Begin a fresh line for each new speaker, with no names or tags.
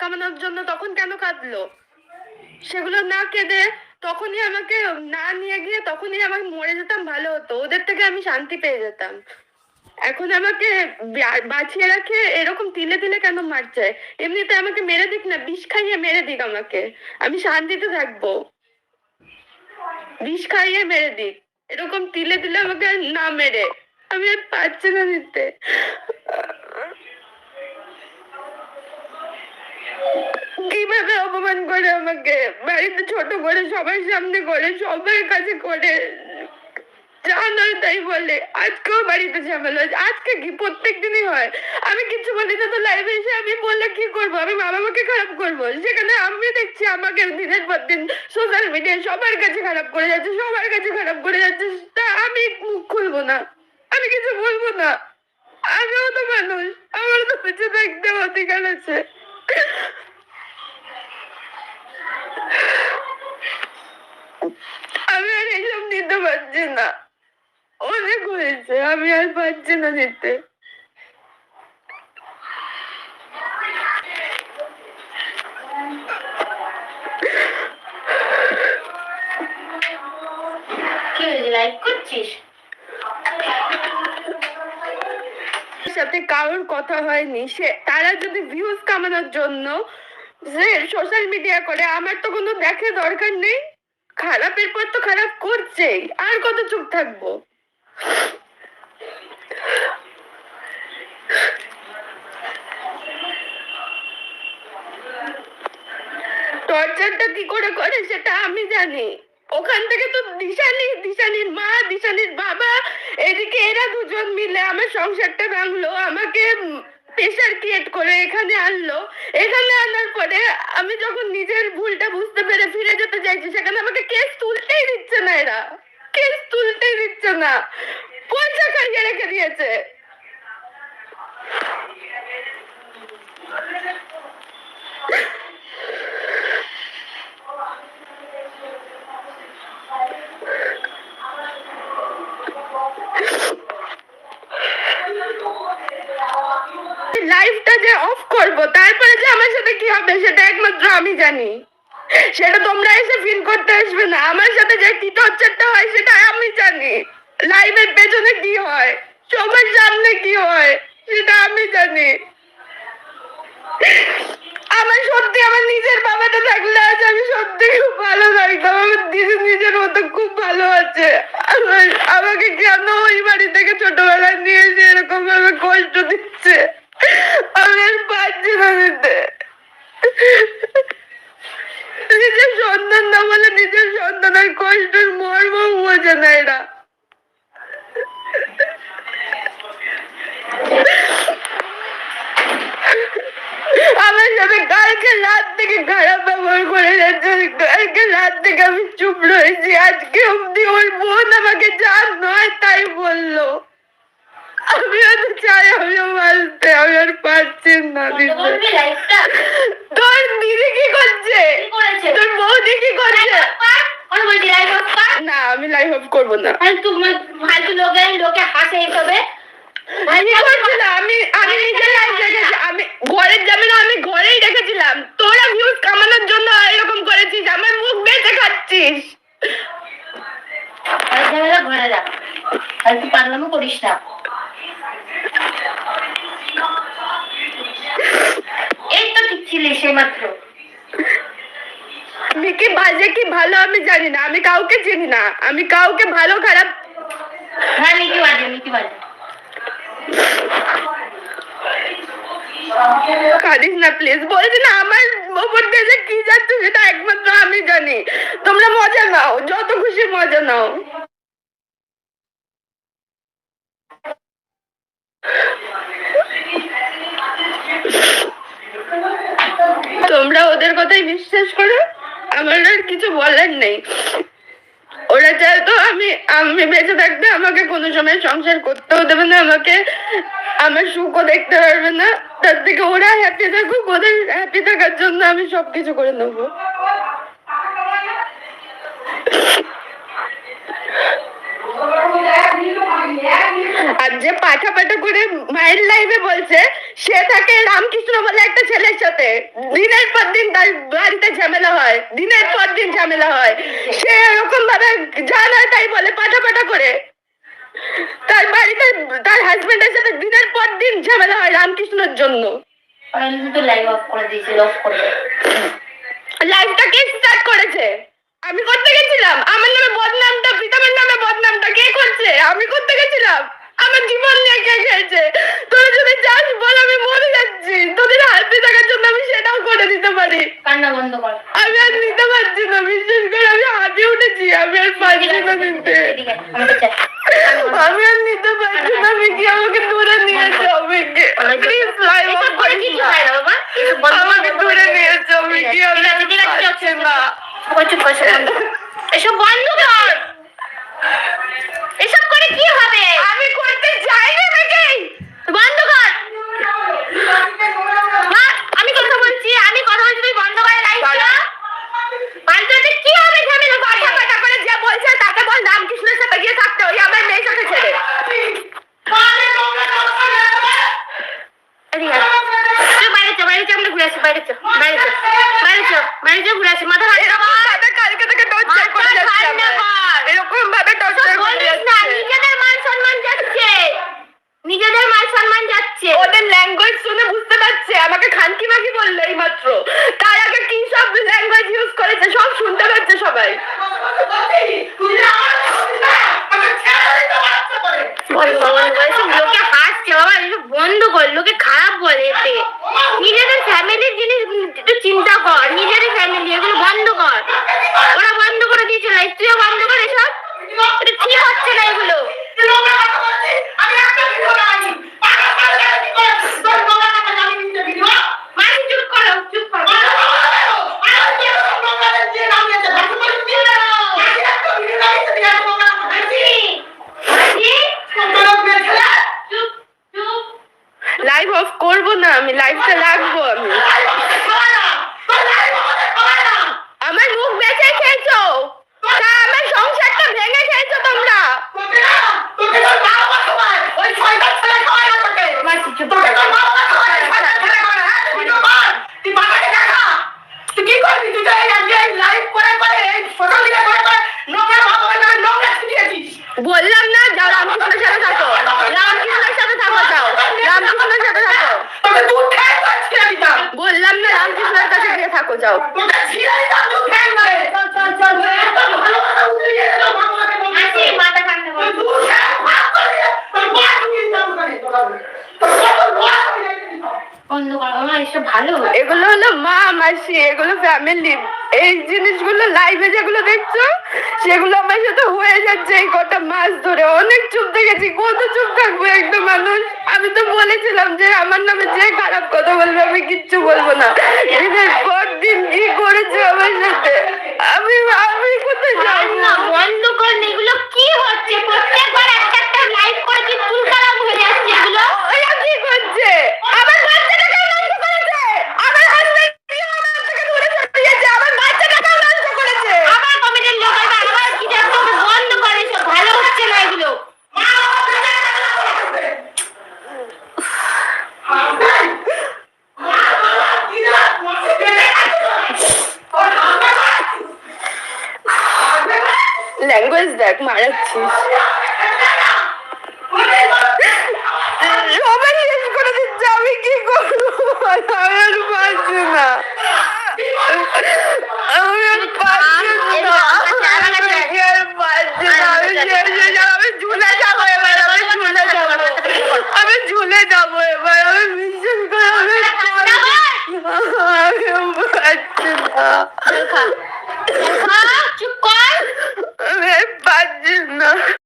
কামানোর জন্য তখন কেন কাঁদলো? সেগুলো না কেঁদে তখনই আমাকে না নিয়ে গিয়ে তখনই আমাকে মরে যেতাম, ভালো হতো। ওদের থেকে আমি শান্তি পেয়ে যেতাম। এখন আমাকে বাঁচিয়ে রাখে, এরকম তিলে তিলে কেন মারছে? এমনিতে আমাকে মেরে দিক না, বিষ খাইয়ে মেরে দিক আমাকে। আমি শান্তিতে থাকব। বিষ খাইয়ে মেরে দিক। এরকম তিলে তিলে আমাকে না মেরে। আমি আর পারছি না নিতে। কীভাবে অপমান করে আমাকে? বাড়িতে ছোট করে, সবার সামনে করে, সবার কাছে করে। যা নয় তাই বলে। আজকেও বাড়িতে ঝামেলা আজকে কি? প্রত্যেক দিনই হয়। আমি কিছু বলি না তো লাইভে এসে আমি বললে কি করব? আমি মা বাবাকে খারাপ করব। সেখানে আমি দেখছি আমাকে দিনের পর দিন সোশ্যাল মিডিয়ায় সবার কাছে খারাপ করে যাচ্ছে, সবার কাছে খারাপ করে যাচ্ছে। তা আমি মুখ খুলবো না। আমি কিছু বলব না। আমিও তো মানুষ। আমার তো বেঁচে থাকতে অধিকার আছে। আমি আর এইসব নিতে পারছি না। অনেক হয়েছে, আমি আর পারছি না নিতে।
কি হয়েছে? করছিস?
সাথে কারোর কথা হয়নি, সে, তারা যদি ভিউজ কামানোর জন্য যে সোশ্যাল মিডিয়া করে, আমার তো কোনো দেখে দরকার নেই। খারাপের পর তো খারাপ করছেই, আর কত চুপ থাকব? টর্চারটা কি করে করে সেটা আমি জানি। ওখান থেকে তো দিশানি, দিশানির মা, দিশানির বাবা এদিকে এরা দুজন মিলে আমার সংসারটা ভাঙলো, আমাকে প্রেশার ক্রিয়েট করে এখানে আনলো। এখানে আনার পরে আমি যখন নিজের ভুলটা বুঝতে পেরে ফিরে যেতে চাইছি, সেখানে আমাকে কেস তুলতেই দিচ্ছে না এরা। কেস তুলতেই দিচ্ছে না। পয়সা খাইয়ে রেখে দিয়েছে যে অফ করব তারপরে আমার সাথে কি হবে সেটা একমাত্র আমি জানি। সেটা তোমরা এসে ফিল করতে আসবে না। আমার সাথে যে কি টর্চারটা হয় সেটা আমি জানি। লাইভের পেছনে কি হয়? সবার সামনে কি হয়? সেটা আমি জানি। আমার সত্যি আমার নিজের বাবাটা থাকলে আমি সত্যি খুব ভালো থাকতাম। আমার দিদি নিজের মতো খুব ভালো আছে। আমার, আমাকে কেন ওই বাড়ি থেকে ছোটবেলায় নিয়ে এসে এরকম ভাবে কষ্ট দিচ্ছে? আমি আর পারছি না নিতে নিজের সন্তান না বলে নিজের সন্তানের কষ্টের মর্ম বোঝে না এরা। আমার সাথে কালকে রাত থেকে খারাপ ব্যবহার করে যাচ্ছে। কালকে রাত থেকে আমি চুপ রয়েছি। আজকে অব্দি ওর বোন আমাকে যা নয় তাই বলল। আমিও তো চাই আমিও বাঁচতে আমি আর পারছি না তোর দিদি কি করছে?
করেছে
তোর বৌদি কি করছে?
কথা বলছি লাইভ অফ কর
না আমি লাইভ অফ করব না।
ফালতু ফালতু লোকে লোকে হাসে এসবে।
আমি করছিলাম আমি আমি নিজে লাইভ রেখেছি আমি ঘরের যাবে আমি ঘরেই রেখেছিলাম। তোরা ভিউজ কামানোর জন্য এরকম করেছিস আমার মুখ বেঁচে খাচ্ছিস।
আর ঝামেলা ঘরে যা ফালতু পাগলামো করিস না। এই তো ঠিক ছিলিস সেই মাত্র
আমি কি বাজে কি ভালো আমি জানি না আমি কাউকে চিনি না আমি কাউকে ভালো খারাপ
হ্যাঁ মিকি বাজে মিকি বাজে।
কাঁদিস না প্লিজ বলছি না আমার ওপর দিয়ে কি যাচ্ছে সেটা একমাত্র আমি জানি। তোমরা মজা নাও যত খুশি মজা নাও। তোমরা ওদের কথাই বিশ্বাস করো? আমার আর কিছু বলার নেই। ওরা তো আমি আমি বেঁচে থাকতে আমাকে কোনো সময় সংসার করতেও দেবে না, আমাকে, আমার সুখও দেখতে পারবে না। তার থেকে ওরা হ্যাপি থাকুক, ওদের হ্যাপি থাকার জন্য আমি সবকিছু করে নেব। আর যে পাঠা পাঠা করে মায়ের লাইভে বলছে, সে থাকে রামকৃষ্ণ বলে একটা ছেলের সাথে। দিনের পর দিন তার বাড়িতে ঝামেলা হয়, দিনের পর দিন ঝামেলা হয়। সে এরকম ভাবে যা নয় তাই বলে পাটা পাটা করে। তার বাড়িতে, তার হাজবেন্ডের সাথে দিনের পর দিন ঝামেলা হয় রামকৃষ্ণর জন্য।
লাইভ অফ
স্টার্ট করেছে? আমি করতে গেছিলাম। আমার নামে বদনামটা প্রীতমের নামে বদনামটা কে করছে? আমি করতে গেছিলাম। আমার জীবন নিয়ে কে খেয়েছে? তোরা যদি চাস বল আমি মরে যাচ্ছি। তোদের হাতে থাকার জন্য আমি সেটাও করে দিতে পারি।
কান্না বন্ধ কর।
আমি আর নিতে পারছি না বিশেষ করে আমি হাতে উঠেছি। আমি আর পারছি না নিতে। আমি আর নিতে পারছি না মিকি আমাকে দূরে নিয়ে যাও মিকি প্লিজ লাইভ আমাকে দূরে নিয়ে যাও মিকি আমি আর পারছি না
ওই চুপ কর, এসব বন্ধ কর। এসব বন্ধ কর এসব করে কি হবে
আমি করতে চাই না মিকি
বন্ধ কর মা, আমি কথা বলছি আমি কথা বলছি তুই বন্ধ করে লাইটটা পাল্টাতে কি হবে ঝামেলা
পাঠা পাঠা করে যে বলছে তাকে বল রামকৃষ্ণের সাথে গিয়ে থাকতে ওই আমার মেয়ের সাথে ছেড়ে
এদিকে আয়। তুই বাইরে চো বাইরে চো আমরা ঘুরে আসি বাইরে চো বাইরে চো বাইরে চো বাইরে চো ঘুরে আসি মাথা ঠান্ডা
এরকম
কর
ভাবে কালকে থেকে টর্চার করে
মাথা
যাচ্ছে
ঠান্ডা
আমার
কর।
এরকম ভাবে
সব
টর্চার করে
বলিস না
যাচ্ছে
নিজেদের মান সম্মান যাচ্ছে নিজেদের মান সম্মান যাচ্ছে।
ওদের ল্যাঙ্গুয়েজ শুনে বুঝতে পারছে। আমাকে খানকি মাকি বলল এই মাত্র তার আগে কি সব ল্যাঙ্গুয়েজ ইউজ করেছে সব শুনতে পাচ্ছে সবাই।
লোকে হাসছে বাবা এসব বন্ধ কর লোকে খারাপ বলে এতে। নিজেদের ফ্যামিলির জিনিস একটু চিন্তা কর নিজেদের ফ্যামিলি এগুলো বন্ধ কর। ওরা বন্ধ করে দিয়েছে লাইফ তুইও বন্ধ কর এসব। এটা ঠিক হচ্ছে না এগুলো মাসি চুপ করো চুপ করো মাসি চুপ চুপ
লাইভ অফ করব না আমি লাইভটা রাখব আমি আমার মুখ বেঁচে খেয়েছো তা আমার সংসারটা ভেঙে খেয়েছো তোমরা
মাসি চুপ
বললাম না যাও রামকৃষ্ণের সাথে থাকো রামকৃষ্ণের সাথে থাকো যাও রামকৃষ্ণের সাথে থাকো বললাম না রামকৃষ্ণের কাছে গিয়ে থাকো যাও। এগুলো হলো মা মাসি এগুলো ফ্যামিলি এই জিনিসগুলো লাইভে যেগুলো দেখছ সেগুলো আমার সাথে হয়ে যাচ্ছে এই কটা মাস ধরে। অনেক চুপ দেখেছি কত চুপ থাকব একটা মানুষ। আমি তো বলেছিলাম যে আমার নামে যে খারাপ কথা বলবে আমি কিচ্ছু বলব না। দিনের পর দিন কি করেছে আমার সাথে? আমি আমি কোথায় যাব?
না বন্ধ কর এগুলো কি হচ্ছে? প্রত্যেকবার একটা একটা লাইভ করে কি খারাপ হয়ে যাচ্ছে এগুলো?
ওরা কি করছে? আমার বাচ্চাটাকে নষ্ট করেছে আমার হাজবেন্ড আমার থেকে দূরে সরিয়েছে আমার বাচ্চাটাকেও নষ্ট করেছে
আবার কমিটির লোক আসবে আবার কি দেখতে হবে বন্ধ করে এসব ভালো হচ্ছে না এগুলো
ল্যাঙ্গুয়েজ দেখ মারাচ্ছিস। সবাই শেষ করে দিচ্ছে আমি কি করব? আমার পারছি না।